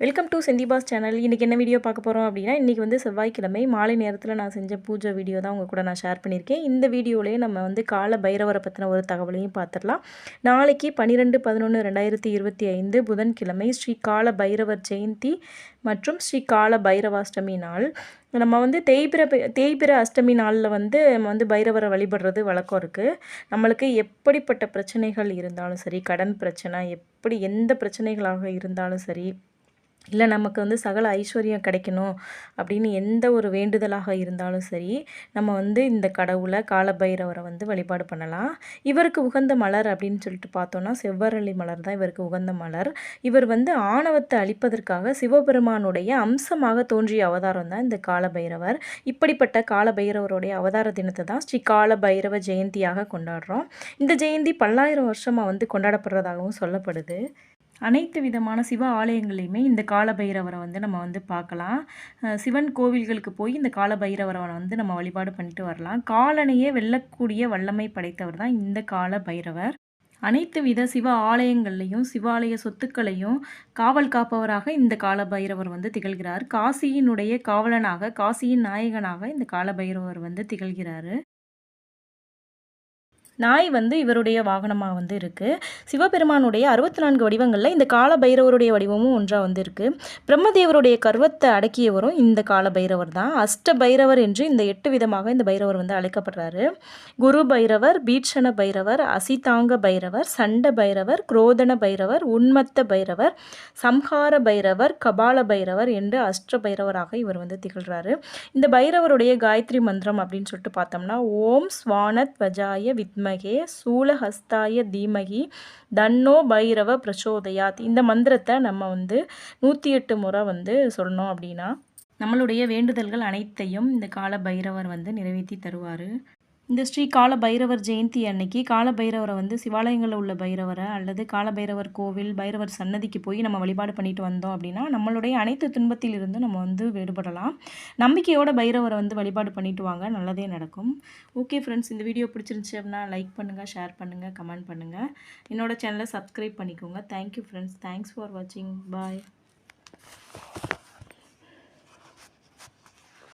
Welcome to செந்திபாஸ் channel இன்றைக்கி என்ன video பார்க்க போகிறோம் அப்படின்னா இன்றைக்கி வந்து செவ்வாய்க்கிழமை. மாலை நேரத்தில் நான் செஞ்ச பூஜை வீடியோ தான் உங்கள் கூட நான் ஷேர் பண்ணியிருக்கேன். இந்த வீடியோலேயே நம்ம வந்து கால பைரவரை பற்றின ஒரு தகவலையும் பார்த்துடலாம். நாளைக்கு பன்னிரெண்டு பதினொன்று ரெண்டாயிரத்தி இருபத்தி ஐந்து புதன்கிழமை ஸ்ரீ கால பைரவர் ஜெயந்தி மற்றும் ஸ்ரீ கால பைரவாஷ்டமி நாள். நம்ம வந்து தேய்பிர தேய்பிர அஷ்டமி நாளில் வந்து நம்ம வந்து பைரவரை வழிபடுறது வழக்கம் இருக்குது நம்மளுக்கு எப்படிப்பட்ட பிரச்சனைகள் இருந்தாலும் சரி கடன் பிரச்சனை எப்படி எந்த பிரச்சனைகளாக இருந்தாலும் சரி இல்லை நமக்கு வந்து சகல ஐஸ்வர்யம் கிடைக்கணும் அப்படின்னு எந்த ஒரு வேண்டுதலாக இருந்தாலும் சரி நம்ம வந்து இந்த கடவுளை காலபைரவரை வந்து வழிபாடு பண்ணலாம். இவருக்கு உகந்த மலர் அப்படின்னு சொல்லிட்டு பார்த்தோன்னா செவ்வரளி மலர் தான் இவருக்கு உகந்த மலர். இவர் வந்து ஆணவத்தை அழிப்பதற்காக சிவபெருமானுடைய அம்சமாக தோன்றிய அவதாரம் தான் இந்த காலபைரவர். இப்படிப்பட்ட காலபைரவருடைய அவதார தினத்தை தான் ஸ்ரீ காலபைரவ ஜெயந்தியாக கொண்டாடுறோம். இந்த ஜெயந்தி பல்லாயிரம் வருஷமாக வந்து கொண்டாடப்படுறதாகவும் சொல்லப்படுது. அனைத்து விதமான சிவ ஆலயங்களையுமே இந்த காலபைரவரை வந்து நம்ம வந்து பார்க்கலாம். சிவன் கோவில்களுக்கு போய் இந்த காலபைரவரை வந்து நம்ம வழிபாடு பண்ணிட்டு வரலாம். காலனையே வெல்லக்கூடிய வல்லமை படைத்தவர் தான் இந்த கால பைரவர் அனைத்து வித சிவ ஆலயங்கள்லையும் சிவாலய சொத்துக்களையும் காவல் காப்பவராக இந்த காலபைரவர் வந்து திகழ்கிறார். காசியினுடைய காவலனாக காசியின் நாயகனாக இந்த காலபைரவர் வந்து திகழ்கிறாரு. நாய் வந்து இவருடைய வாகனமாக வந்து இருக்குது சிவபெருமானுடைய அறுபத்தி நான்கு வடிவங்களில் இந்த கால பைரவருடைய வடிவமும் ஒன்றாக வந்து இருக்குது பிரம்மதேவருடைய கர்வத்தை அடக்கியவரும் இந்த கால பைரவர் தான். அஷ்ட பைரவர் என்று இந்த எட்டு விதமாக இந்த பைரவர் வந்து அழைக்கப்படுறாரு. குரு பைரவர் பீட்சண பைரவர் அசிதாங்க பைரவர் சண்ட பைரவர் குரோதன பைரவர் உன்மத்த பைரவர் சம்ஹார பைரவர் கபால பைரவர் என்று அஷ்ட பைரவராக இவர் வந்து திகழ்கிறாரு இந்த பைரவருடைய காயத்ரி மந்திரம் அப்படின்னு சொல்லிட்டு பார்த்தோம்னா ஓம் ஸ்வானத் வஜாய வித்மகே சூலஹஸ்தாய தீமகி தன்னோ பைரவ பிரச்சோதயாத். இந்த மந்திரத்தை நம்ம வந்து நூற்றி எட்டு முறை வந்து சொன்னோம் அப்படின்னா நம்மளுடைய வேண்டுதல்கள் அனைத்தையும் இந்த கால பைரவர் வந்து நிறைவேற்றி தருவார். இந்த ஸ்ரீ கால பைரவர் ஜெயந்தி அன்னைக்கு கால பைரவரை வந்து சிவாலயங்களில் உள்ள பைரவரை அல்லது கால பைரவர் கோவில் பைரவர் சன்னதிக்கு போய் நம்ம வழிபாடு பண்ணிட்டு வந்தோம் அப்படின்னா நம்மளுடைய அனைத்து துன்பத்தில் இருந்தும் நம்ம வந்து விடுபடலாம். நம்பிக்கையோட பைரவரை வந்து வழிபாடு பண்ணிட்டு வாங்க நல்லதே நடக்கும். ஓகே ஃப்ரெண்ட்ஸ் இந்த வீடியோ பிடிச்சிருந்துச்சு அப்படின்னா லைக் பண்ணுங்கள் ஷேர் பண்ணுங்கள் கமெண்ட் பண்ணுங்கள் என்னோடய சேனலை சப்ஸ்கிரைப் பண்ணிக்கோங்க. தேங்க்யூ ஃப்ரெண்ட்ஸ் தேங்க்ஸ் ஃபார் வாட்சிங் பாய்